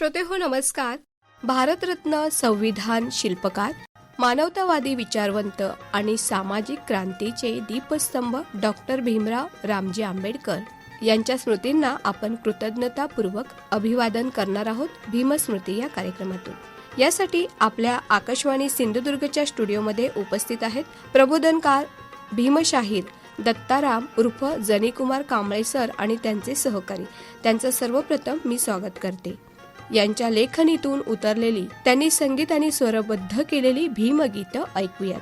श्रोते हो नमस्कार. भारतरत्न संविधान शिल्पकार मानवतावादी विचारवंत आणि सामाजिक क्रांतीचे दीपस्तंभ डॉक्टर भीमराव रामजी आंबेडकर यांच्या स्मृतींना आपण कृतज्ञतापूर्वक अभिवादन करणार आहोत भीमस्मृती या कार्यक्रमातून. यासाठी आपल्या आकाशवाणी सिंधुदुर्गच्या स्टुडिओमध्ये उपस्थित आहेत प्रबोधनकार भीमशाहीर दत्ताराम उर्फ जनीकुमार कांबळे सर आणि त्यांचे सहकारी. त्यांचं सर्वप्रथम मी स्वागत करते. यांच्या लेखणीतून उतरलेली त्यांनी संगीत आणि स्वरबद्ध केलेली भीमगीत ऐकूयात.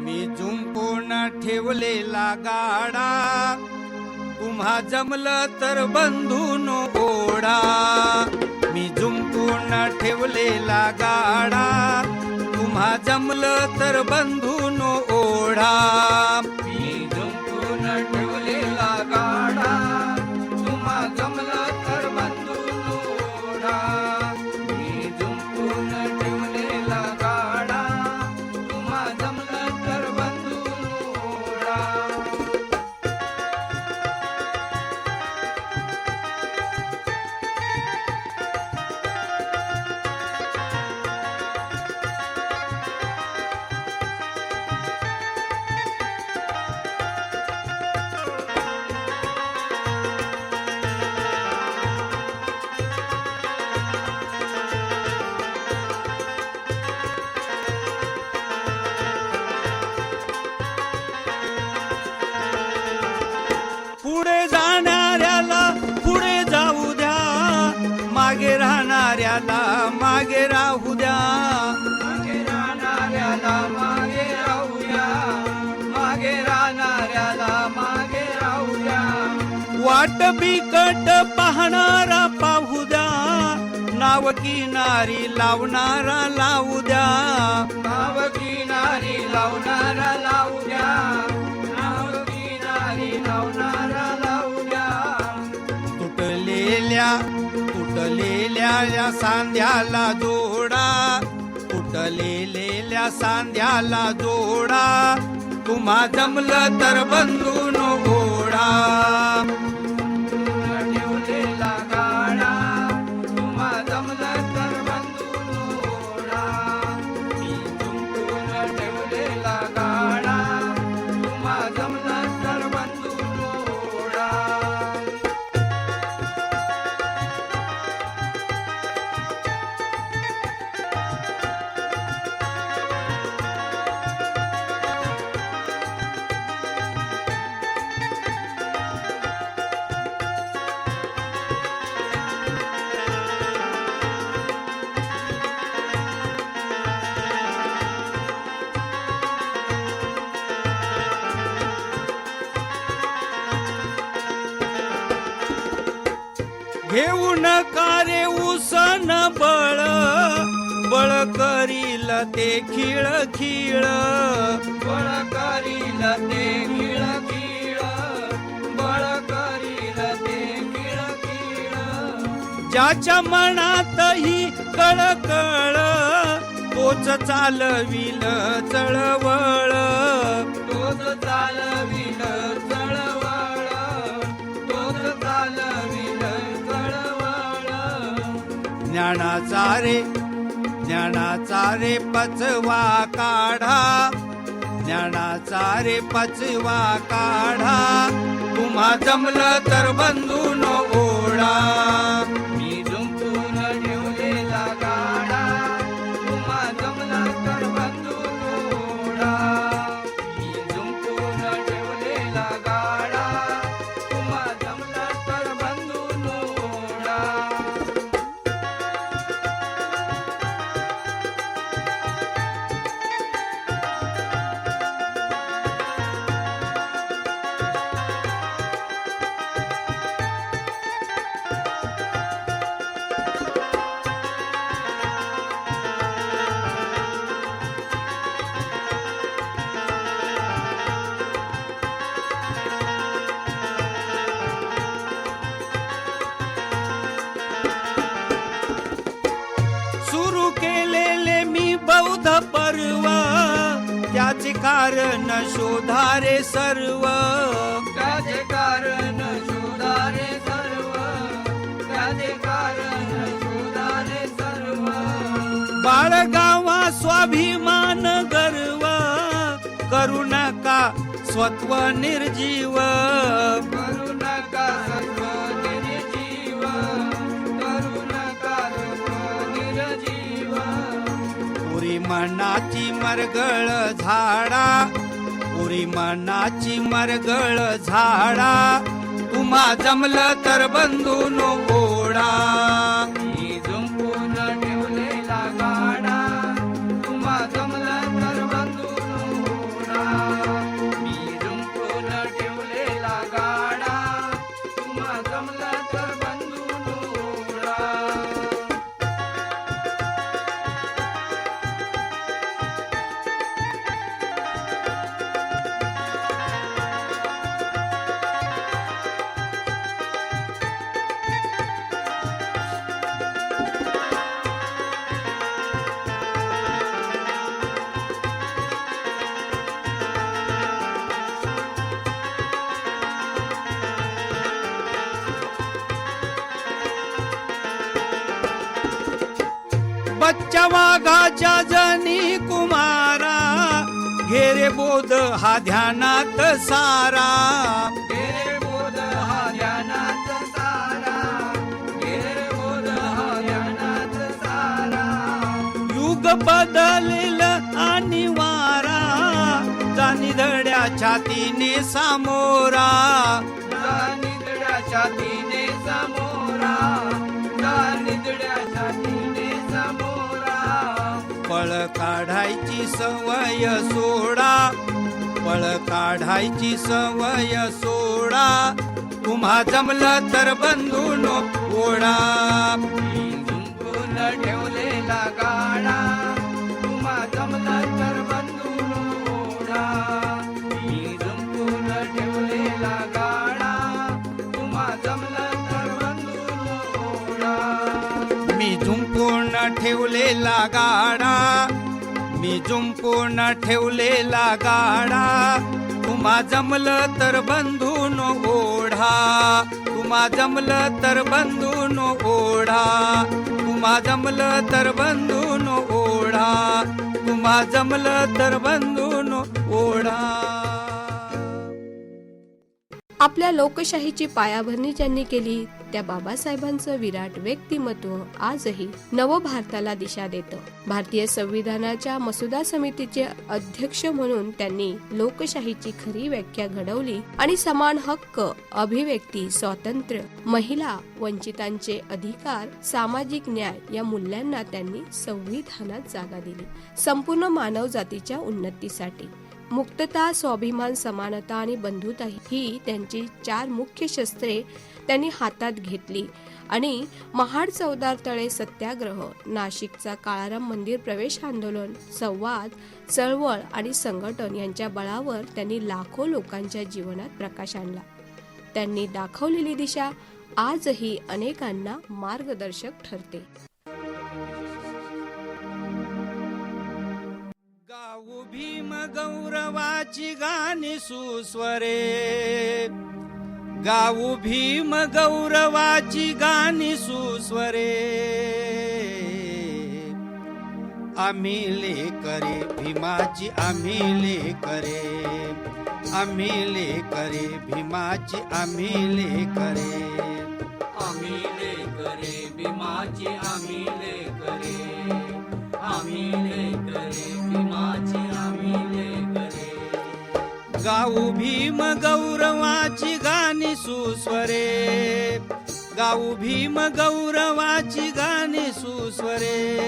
मी झुंपून ठेवलेला गाडा तुम्हा जमलं तर बंधून ओढा. मी झुंपून ठेवलेला गाडा तुम्हा जमलं तर बंधून ओढा. मी झुंपून ठेवले बिकट पाहणारा पाहू द्या. नाव किनारी लावणारा लावू द्या. नाव किनारी लावणारा लावू द्या. नाव किनारी लावणारा लावू द्या. तुटलेल्या तुटलेल्या या सांध्याला जोडा. तुटलेल्या सांध्याला जोडा. तुम्हा जमलं तर बंधून घोडा. घेऊ नका रे उसन बळ बळ करील ते खिळ खिळ. बळ करील ते खिळ खिळ बळ करील ते खिळ खिळ. ज्याच्या मनातही कळकळ तोच चालविल चळवळ. तोच चालविल चळवळ. ज्ञानाचा रे ज्ञानाचा रे पचवा काढा. ज्ञानाचा रे पचवा काढा. तुम्हा जमलं तर बंधू न ओढा. त्याचे कारण शोधारे सर्व. त्याचे कारण शोधारे सर्व. त्याचे कारण शोधारे बाळगावा स्वाभिमान गर्व. करू नका स्वत्व निर्जीव. मनाची मरगळ झाडा. पुरी मनाची मरगळ झाडा. तुम्हा जमलं तर बंधून ओढा. बच्चा वाघाच्या जनी कुमारा. घेरे बोध हा ध्यानात सारा. घेरे बोध हा ध्यानात सारा. घेरे बोध हा ध्यानात सारा. युग बदलेल आणि वारा जानी धड्या छातीने सामोरा. जानी धड्या छातीने पळ काढायची सवय सोडा. पळ काढायची सवय सोडा. तुम्हा जमलं तर बंधून ओढा. ठेवलेला गाडा. ठेवलेला गाडा. मी झुंपून ठेवलेला गाडा. तुम्हा जमलं तर बंधून ओढा. तुम्हा जमलं तर बंधून ओढा. तुम्हा जमलं तर बंधून ओढा. तुम्हा जमलं तर बंधून ओढा. आपल्या लोकशाहीची पायाभरणी ज्यांनी केली त्या बाबासाहेबांचं विराट व्यक्तिमत्व आजही नव भारताला दिशा देतं. भारतीय संविधानाच्या मसुदा समितीचे अध्यक्ष म्हणून त्यांनी लोकशाहीची खरी व्याख्या घडवली आणि समान हक्क अभिव्यक्ती स्वातंत्र्य महिला वंचितांचे अधिकार सामाजिक न्याय या मूल्यांना त्यांनी संविधानात जागा दिली. संपूर्ण मानव जातीच्या उन्नतीसाठी. मुक्तता स्वाभिमान समानता आणि बंधुता ही त्यांची चार मुख्य शस्त्रे त्यांनी हातात घेतली. आणि महाड चौदार तळे सत्याग्रह नाशिकचा काळाराम मंदिर प्रवेश आंदोलन संवाद चळवळ आणि संघटन यांच्या बळावर त्यांनी लाखो लोकांच्या जीवनात प्रकाश आणला. त्यांनी दाखवलेली दिशा आजही अनेकांना मार्गदर्शक ठरते. गाऊ भीम गौरवाची गाणी सुस्वरे. गाऊ भीम गौरवाची गाणी सुस्वरे. आम्ही लेकरे भीमाची आम्ही लेकरे. आम्ही लेकरे भीमाची आम्ही लेकरे. आम्ही लेकरे भीमाची आम्ही लेकरे. आम्ही लेकरे गाऊ भीम गौरवाची गाणी सुस्वरे. गाऊ भीम गौरवाची गाणी सुस्वरे.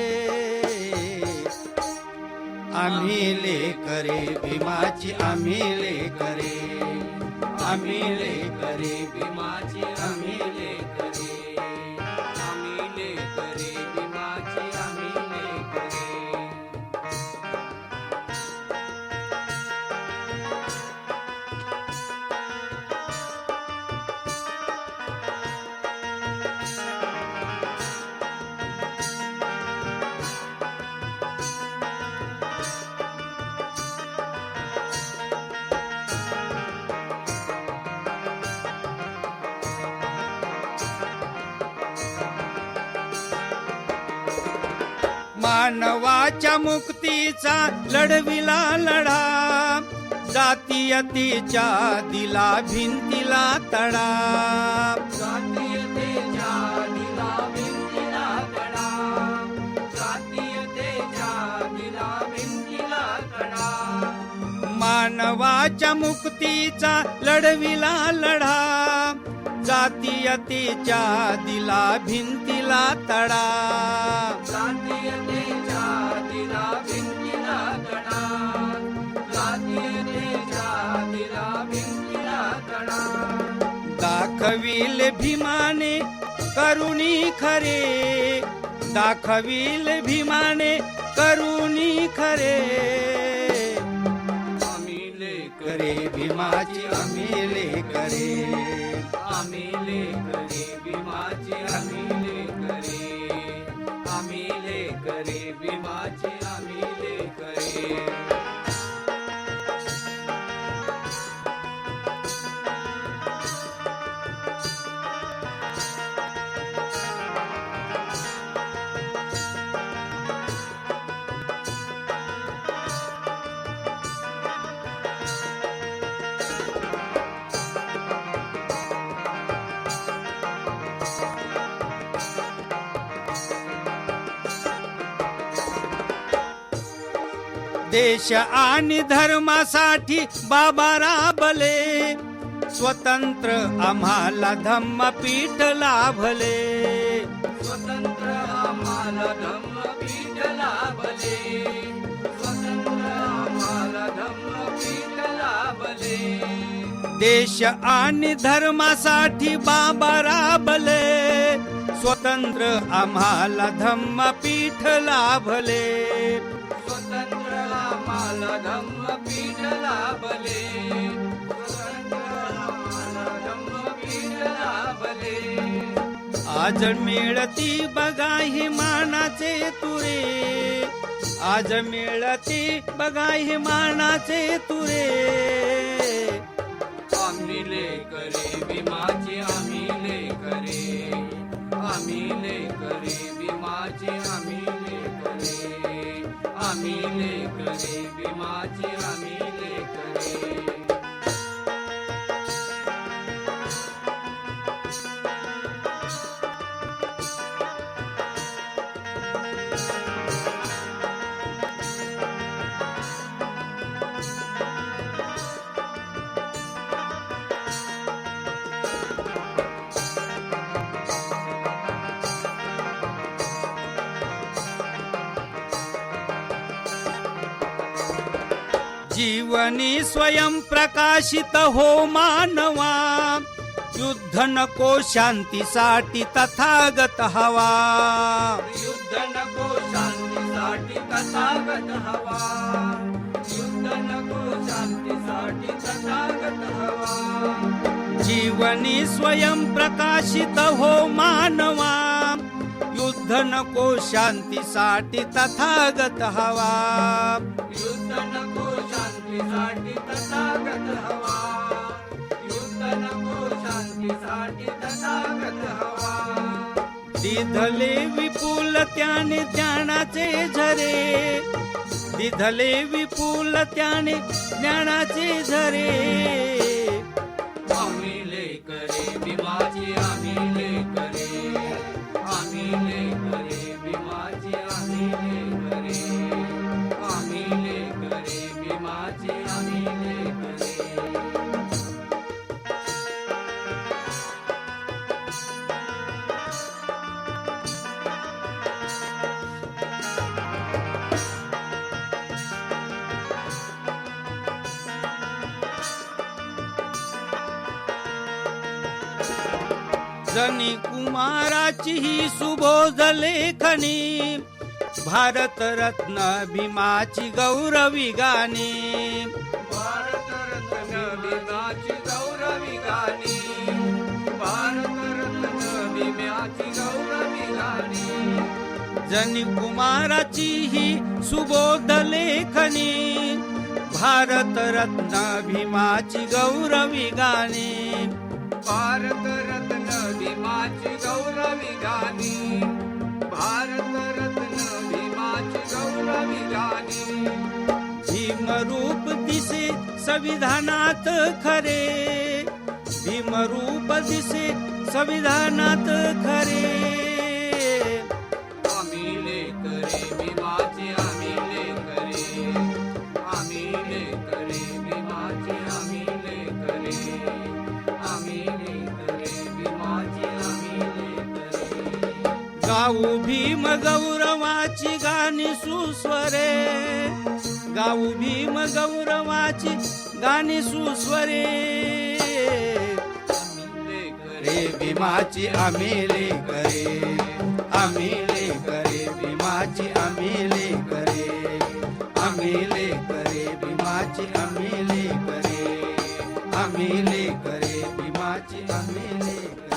आम्ही लेकरे भीमाची आम्ही लेकरे. आम्ही लेकरे भीमाची आम्ही लेकरे. मानवाच्या मुक्तीचा लढविला लढा. जातीयतेच्या दिला भिंतीला तडा. जातीयतेच्या दिला भिंतीला तडा. जातीयतेच्या दिला भिंतीला तडा. मानवाच्या मुक्तीचा लढविला लढा. जातीयतेच्या दिला भिंतीला तडा. दाखविल भीमाने करुणी खरे दाखविल भीमाने करुणी खरे. आम्ही करे भीमाची आम्ही करे आम्ही करे भीमाचे आम्ही करे आम्ही करे भीमाचे आम्ही लेकरे. देश आणि धर्मासाठी बाबा राबले. स्वतंत्र आम्हाला धम्मपीठ लाभले. स्वतंत्र आम्हाला धम्मपीठ लाभले. स्वतंत्र आम्हाला धम्मपीठ लाभले. देश आणि धर्मासाठी बाबा राबले. स्वतंत्र आम्हाला धम्मपीठ लाभले. स्वतंत्र लाभले आज मिळती बघा हे मानाचे तुरे. आज मिळती बघा हे मानाचे तुरे. आम्ही लेकरे विमाचे आम्ही लेकरे. आम्ही ले करे लेकरे जीवनी स्वयं प्रकाशित हो मानवा। युद्ध नको शांतीसाठी तथागत हवा। युद्ध नको शांतीसाठी तथागत हवा। युद्ध नको शांतीसाठी तथागत हवा। जीवनी स्वयं प्रकाशित हो मानवा। युद्ध नको शांतीसाठी तथागत हवा। युद्ध नको शांतीसाठी तथागत हवा. युद्ध नको शांतीसाठी तथागत हवा. दिधले विपुल त्याने ज्ञानाचे झरे. दिधले विपुल त्याने ज्ञानाचे झरे. आम्ही लेकरे भीमाची आम्ही लेकरे. आम्ही लेकरे जनी कुमाराची ही सुबोध लेखनी. भारत रत्न भीमाची गौरवी गाणी. भारतरत्न भीमाची गौरवी गाणी. भारतरत्न भीमाची गौरवी गाणी. जनी कुमाराची ही सुबोध लेखनी. भारत रत्न भीमाची गौरवी गाणी. भारतरत्न भीमाची गौरवी गाणी. भारत रत्न भीमाची गौरवी गाणी. भीमरूप दिसे संविधानात खरे. भीमरूप दिसे संविधानात खरे. गाऊ भीम गौरवाची गाणी सुस्वरे. गाऊ भीम गौरवाची गाणी सुस्वरे. करे भीमाची आम्ही करे. आम्ही करे भीमाची आम्ही करे. आम्ही करे भीमाची आम्ही करे. आम्ही करे भीमाची आम्ही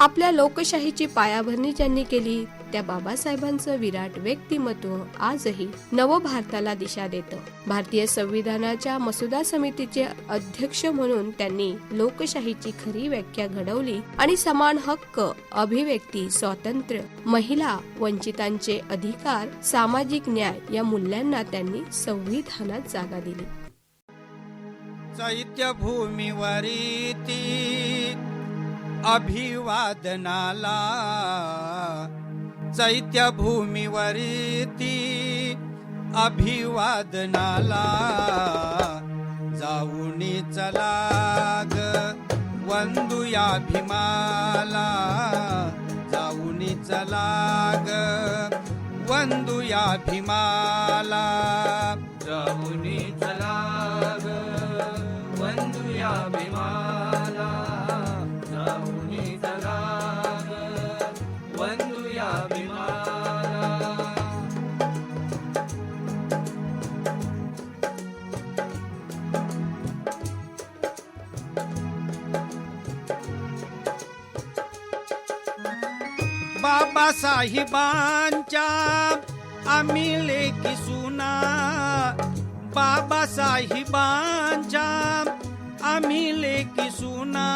आपल्या लोकशाहीची पायाभरणी ज्यांनी केली त्या बाबासाहेबांचं विराट व्यक्तिमत्व आजही नवभारताला दिशा देतं. भारतीय संविधानाच्या मसुदा समितीचे अध्यक्ष म्हणून त्यांनी लोकशाहीची खरी व्याख्या घडवली आणि समान हक्क अभिव्यक्ती स्वातंत्र्य महिला वंचितांचे अधिकार सामाजिक न्याय या मूल्यांना त्यांनी संविधानात जागा दिली. साहित्य ती अभिवादनाला चैत्यभूमीवरती ती अभिवादनाला जाऊनी चला ग वंदुया भीमाला जाऊनी चला ग वंदुया भीमाला जाऊनी बाबासाहेबांच्या आम्ही लेखी सुना बाबासाहेबांच्या आम्ही लेखी सुना.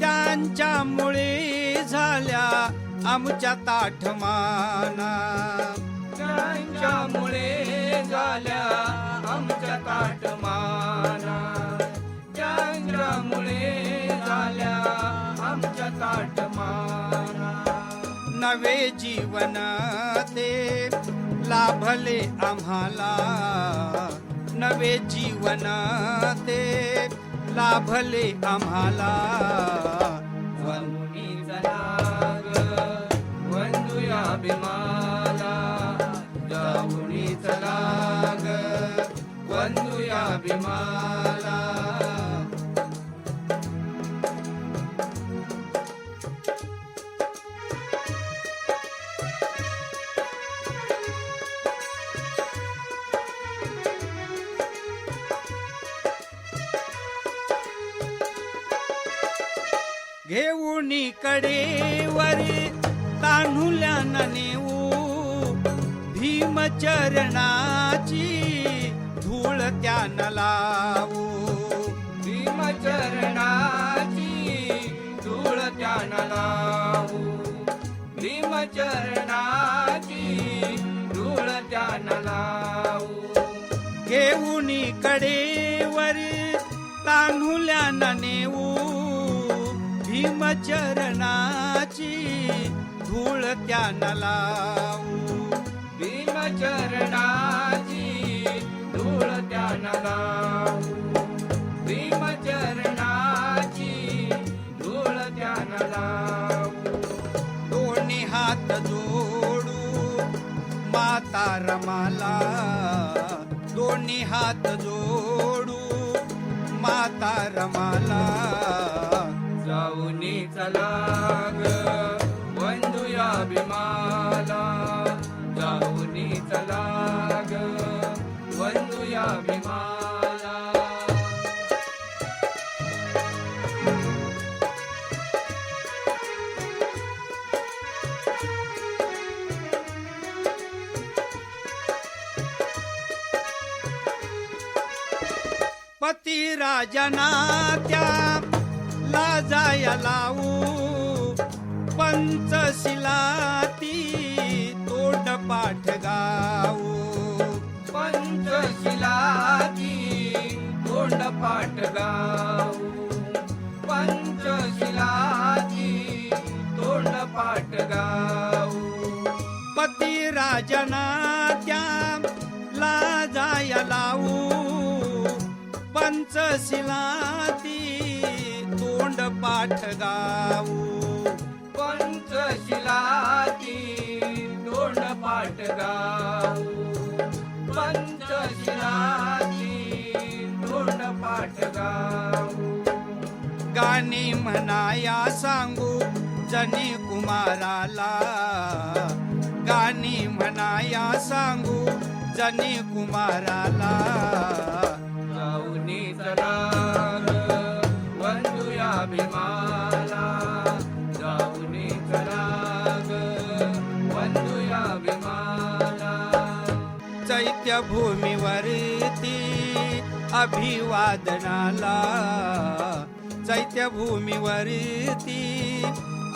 त्यांच्यामुळे झाल्या आमच्या ताठमाना. त्यांच्यामुळे झाल्या आमच्या ताठमाना. त्यांच्यामुळे झाल्या आमच्या ताठमाना. नवे जीवन ते लाभले आम्हाला. नवे जीवन ते लाभले आम्हाला. वंदुनी भीमाला जाऊनी चला ग भीमाला घेऊन कडेवरी तान्हुल्यान नेऊ भीमचरणाची धूळ त्यान लावू. भीमचरणाची धूळ त्यान लावू. भीमचरणाची धूळ त्यान लावू. घेऊन कडेवरी तान्हुल्यान नेऊ भीमचरणाची धूळ त्यान लावू. भीमचरणाची धूळ त्यान लावू. भीमचरणाची धूळ त्यान लावू. दोन्ही हात जोडू माता रमाला. दोन्ही हात जोडू माता रमाला. जाऊनी चला ग. वंदुया भीमाला. जाऊनी चला ग. वंदुया भीमाला. पती राजना त्या जाया लावू पंचशिलाती तोंड पाठ गाऊ. पंचशिलाती तोंड पाठ गाऊ. पंचशिलाती तोंड पाठ गाऊ. पती राजना त्या लाजाया लावू पंचशिलाती पाठ गाऊ. पंचशिलाती तोंड पाठ गाऊ. पंचशिलाती तोंड पाठ गाऊ. गाणी म्हणाया सांगू जनी कुमाराला. गाणी म्हणाया सांगू जनी कुमाराला. जाऊनी चला. ग, वंदूया भीमाला जाऊनी चला अभिवादनाला. चैत्यभूमीवरती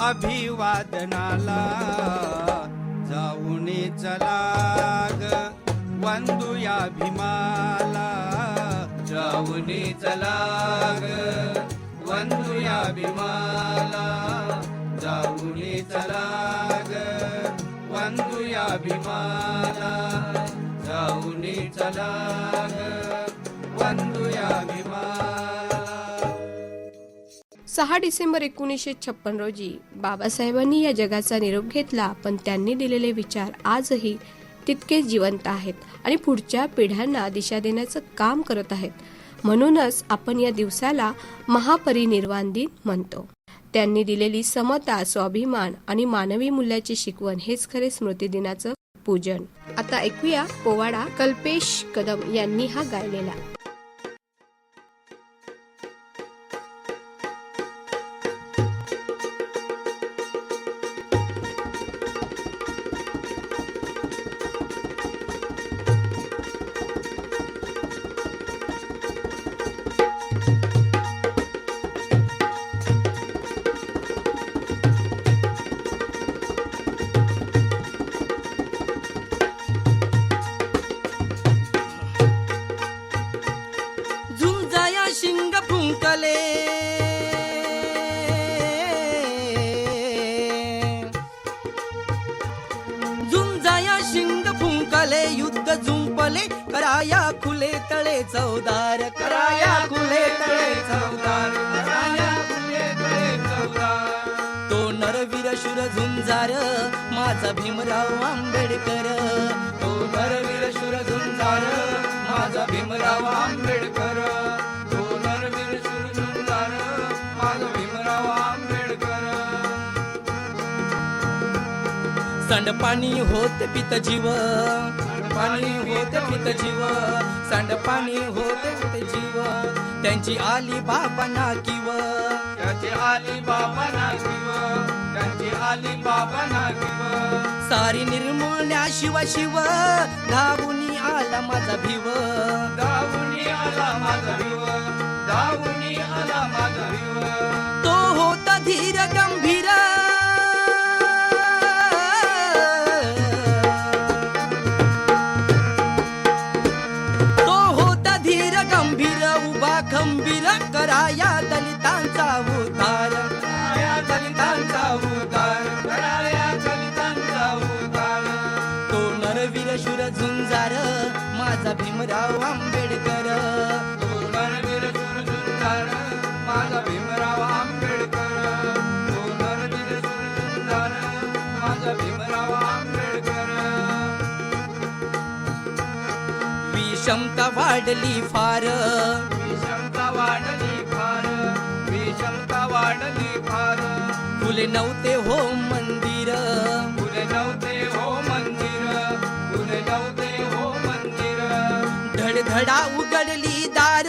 अभिवादनाला. जाऊन चला ग वंदुया भीमाला भीमाला जाऊनी चला ग, वंदूया भीमाला जाऊनी चला ग, वंदूया भीमाला सहा डिसेंबर एकोणीसशे छप्पन रोजी बाबासाहेबांनी या जगाचा निरोप घेतला पण त्यांनी दिलेले विचार आजही तितकेच जिवंत आहेत आणि पुढच्या पिढ्यांना दिशा देण्याचं काम करत आहेत. म्हणूनच आपण या दिवसाला महापरिनिर्वाण दिन म्हणतो. त्यांनी दिलेली समता स्वाभिमान आणि मानवी मूल्याची शिकवण हेच खरे स्मृती दिनाचं पूजन. आता ऐकूया पोवाडा कल्पेश कदम यांनी हा गायलेला. चौदार कराया खुले तळे चौदार. कराया खुले तळे चौदार. तो नरवीर शुर झुंजार माझा भीमराव आंबेडकर. तो नरवीर शूर झुंजार माझा भीमराव आंबेडकर. तो नरवीर शूर झुंजार माझा भीमराव आंबेडकर. सांडपाणी होत पित जीव पाणी होत पित जीव सांडपाणी होत पित जीव त्यांची आली बाबा नाकीव त्याचे आली बाबा नागिव त्यांची आली बाबा नागिव सारी निर्मूळण्या शिव शिव. धावून आला माझा भिव. दावुनी आला माझा भिव. दावुनी आला माझा भिव. तो होता धीर गंभीर. भीमराव आंबेडकर. माझा भीमराव आंबेडकर. माझा भीमराव आंबेडकर. विषमता वाढली फार. विषमता वाढली फार. विषमता वाढली फार. फुले नव्हते हो मंदिर. फुले नव्हते धडधडा उघडली दार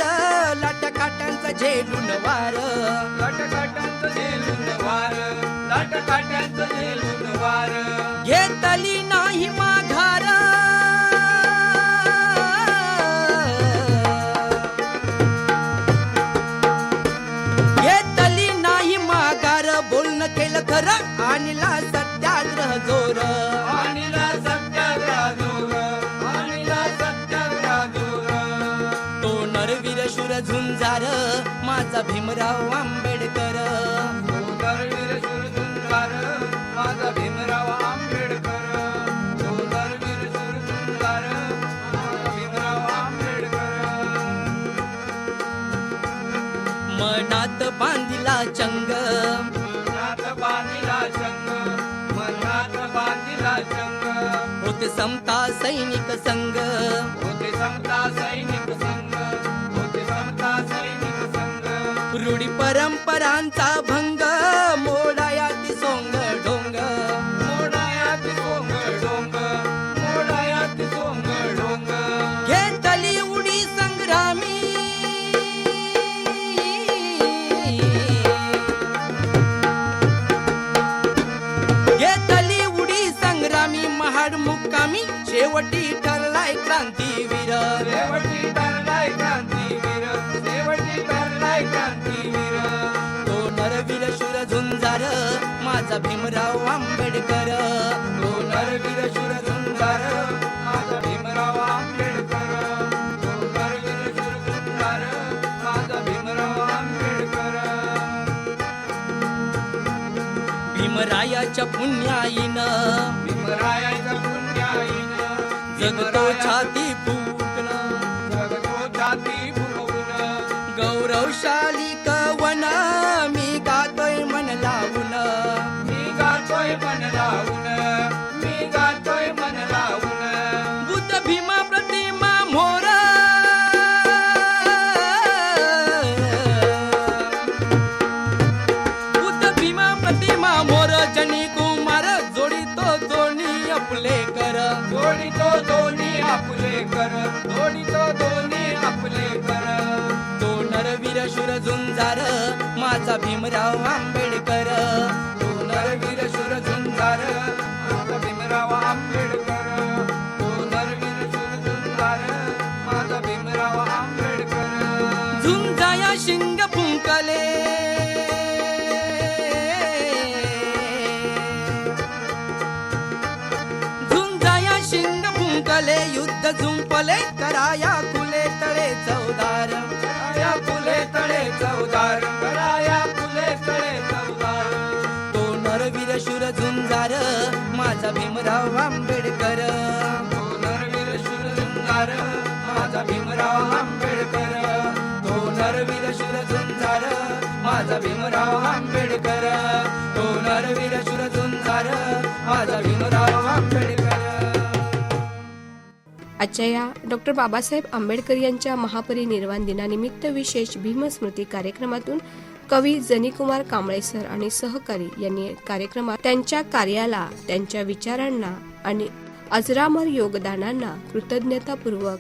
लाटकाटांचा झेलून वार. लाटकाट्यांचं झेलून वार लाटकाट्यांचं झेलून वार. घेतली नाही माघार. घेतली नाही माघार बोलणं केलं खरं आणला सुंदर माझा भीमराव आंबेडकर. भीमराव भीमराव मनात बांधिला चंग. मनात चंग मनात बांधिला चंग. होते समता सैनिक संघ. होते समता सैनिक संघ. रूढी परंपरांचा भंग मोड माझा भीमराव आंबेडकर. तो नरवीर शूर झुंजार माझा भीमराव आंबेडकर. तो नरवीर शूर झुंजार माझा भीमराव आंबेडकर. भीमरायाच्या पुण्याईनं भीमरायाच्या पुण्याईनं जगतो छाती फुकणं जगतो छाती फुगवून. गौरवशाली कर दोन्ही तो दोन्ही आपले कर. तो नरवीर शूर झुंजार माझा भीमराव आंबेडकर. तो नरवीर शूर झुंजार माझा भीमराव आंबेडकर. तो नरवीर शूर झुंजार माझा भीमराव आंबेडकर. झुंजाया शिंग फुंकले. झुंपले कराया फुले तळे चौदार. कराया फुले तळे चौदार. कराया फुले तळे चौदार. तो नरवीर शूर झुंजार माझा भीमराव आंबेडकर. तो नरवीर शूर झुंजार माझा भीमराव आंबेडकर. तो नरवीर शूर झुंजार माझा भीमराव आंबेडकर. तो नरवीर आजच्या या डॉक्टर बाबासाहेब आंबेडकर यांच्या महापरिनिर्वाण दिनानिमित्त विशेष भीमस्मृती कार्यक्रमातून कवी जनीकुमार कांबळे सर आणि सहकारी यांनी कार्यक्रमात त्यांच्या कार्याला त्यांच्या विचारांना आणि अजरामर योगदानांना कृतज्ञतापूर्वक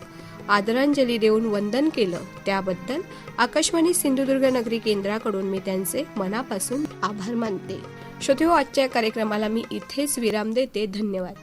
आदरांजली देऊन वंदन केलं. त्याबद्दल आकाशवाणी सिंधुदुर्ग नगरी केंद्राकडून मी त्यांचे मनापासून आभार मानते. श्रोते हो आजच्या कार्यक्रमाला मी इथेच विराम देते. धन्यवाद.